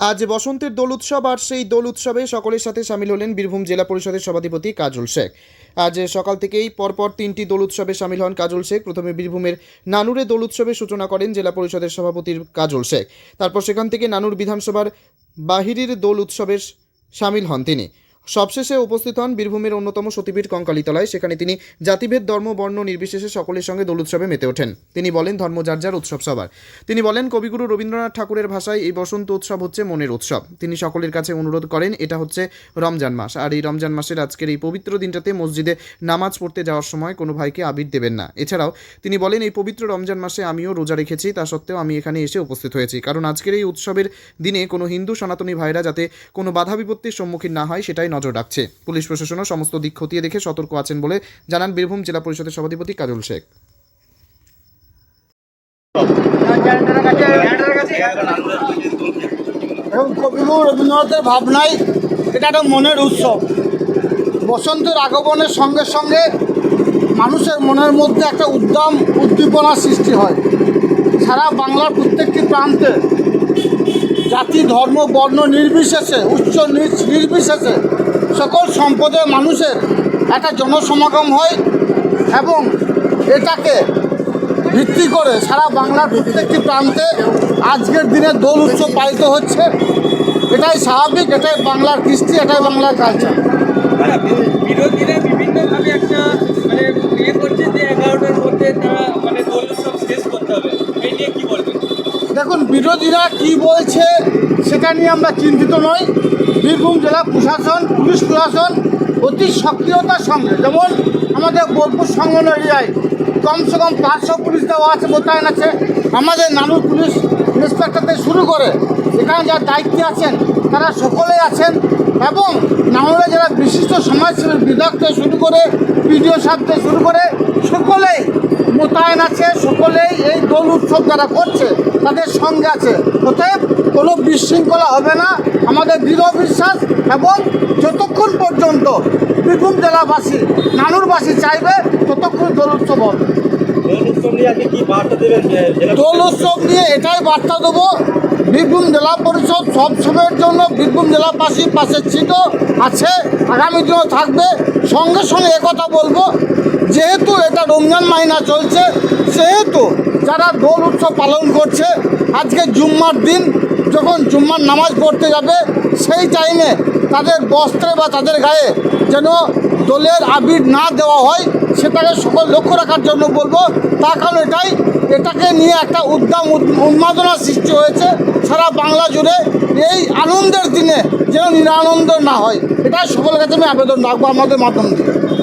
আজ বসন্তের দোল উৎসব আর সেই দোল উৎসবে সকলের সাথে সামিল হলেন বীরভূম জেলা পরিষদের সভাধিপতি কাজল শেখ। আজ সকাল থেকেই পরপর তিনটি দোল উৎসবে সামিল হন কাজল শেখ। প্রথমে বীরভূমের নানুরে দোল উৎসবে সূচনা করেন জেলা পরিষদের সভাপতির কাজল শেখ। তারপর সেখান থেকে নানুর বিধানসভার বাহিরের দোল উৎসবে সামিল হন তিনি। সবশেষে উপস্থিত হন বীরভূমের অন্যতম সতীপীঠ কঙ্কালীতলায়। সেখানে তিনি জাতিভেদ, ধর্ম, বর্ণ নির্বিশেষে সকলের সঙ্গে দোল উৎসবে মেতে ওঠেন। তিনি বলেন ধর্ম যার যার উৎসব সবার। তিনি বলেন, কবিগুরু রবীন্দ্রনাথ ঠাকুরের ভাষায় এই বসন্ত উৎসব হচ্ছে মনের উৎসব। তিনি সকলের কাছে অনুরোধ করেন, এটা হচ্ছে রমজান মাস। আর এই রমজান মাসের আজকের এই পবিত্র দিনটাতে মসজিদে নামাজ পড়তে যাওয়ার সময় কোনো ভাইকে আবির দেবেন না। এছাড়াও তিনি বলেন, এই পবিত্র রমজান মাসে আমিও রোজা রেখেছি, তা সত্ত্বেও আমি এখানে এসে উপস্থিত হয়েছি। কারণ আজকের এই উৎসবের দিনে কোনো হিন্দু সনাতনী ভাইরা যাতে কোনো বাধা বিপত্তির সম্মুখীন না হয়, সেটাই নজর রাখছে। পুলিশ প্রশাসনও সমস্ত দিক খতিয়ে দেখে সতর্ক আছেন বলে জানান বীরভূম জেলা পরিষদের সভাধিপতি কাজল শেখ। এবং রবীন্দ্রনাথের ভাবনায় এটা একটা মনের উৎসব। বসন্তের আগমনের সঙ্গে সঙ্গে মানুষের মনের মধ্যে একটা উদ্যম, উদ্দীপনা সৃষ্টি হয়। সারা বাংলার প্রত্যেকটি প্রান্তে জাতি, ধর্ম, বর্ণ নির্বিশেষে, উচ্চ নির্বিশেষে সকল সম্পদের মানুষের একটা জনসমাগম হয় এবং এটাকে ভিত্তি করে সারা বাংলার প্রত্যেকটি প্রান্তে আজকের দিনে দোল উৎসব পালিত হচ্ছে। এটাই স্বাভাবিক, এটাই বাংলার কৃষ্টি, এটাই বাংলার কালচার বি- বিরোধীরা বিভিন্নভাবে একটা মানে ইয়ে করছে যে এগারোটার মধ্যে তারা মানে দোল উৎসব শেষ করতে হবে এই নিয়ে কি বলবেন দেখুন বিরোধীরা কি বলছে সেটা নিয়ে আমরা চিন্তিত নই। বীরভূম জেলা প্রশাসন, পুলিশ প্রশাসন অতি সক্রিয়তার সঙ্গে, যেমন আমাদের বোলপুর সংগঠন এরিয়ায় কমসে কম পাঁচশো পুলিশ দেওয়া আছে, মোতায়েন আছে। আমাদের নানুর পুলিশ ইন্সপেক্টর থেকে শুরু করে এখানে যারা দায়িত্বে আছেন, তারা সকলেই আছেন এবং নানুরে যারা বিশিষ্ট সমাজসেবী বিধায়ক শুরু করে, পিডিও সাহেব থেকে শুরু করে, সকলেই মোতায়েন আছে, সকলেই এই দোল উৎসব যারা করছে, তাদের সঙ্গে আছে। অতএব কোনো বিশৃঙ্খলা হবে না। আমাদের দৃঢ় বিশ্বাস এবং যতক্ষণ পর্যন্ত বীরভূম জেলাবাসী, নানুরবাসী চাইবে, ততক্ষণ দোল উৎসব হবে। দোল উৎসব নিয়ে এটাই বার্তা দেবো। বীরভূম জেলা পরিষদ সব সময়ের জন্য বীরভূম জেলাবাসীর পাশে ছিল, আছে, আগামী দিনেও থাকবে। সঙ্গে সঙ্গে একথা বলব, যেহেতু এটা রমজান মাইনা চলছে, সেহেতু যারা দোল উৎসব পালন করছে, আজকে জুম্মার দিন, যখন জুম্মার নামাজ পড়তে যাবে, সেই টাইমে তাদের বস্ত্রে বা তাদের গায়ে যেন দোলের আবির না দেওয়া হয়, সেটাকে সকল লক্ষ্য রাখার জন্য বলব। তার কারণ এটাই, এটাকে নিয়ে একটা উদ্যম উদ- উন্মাদনা সৃষ্টি হয়েছে সারা বাংলা জুড়ে। এই আনন্দের দিনে যেন নিরানন্দ না হয় এটা সকলের কাছে আমি আবেদন রাখব আমাদের মাধ্যম দিয়ে।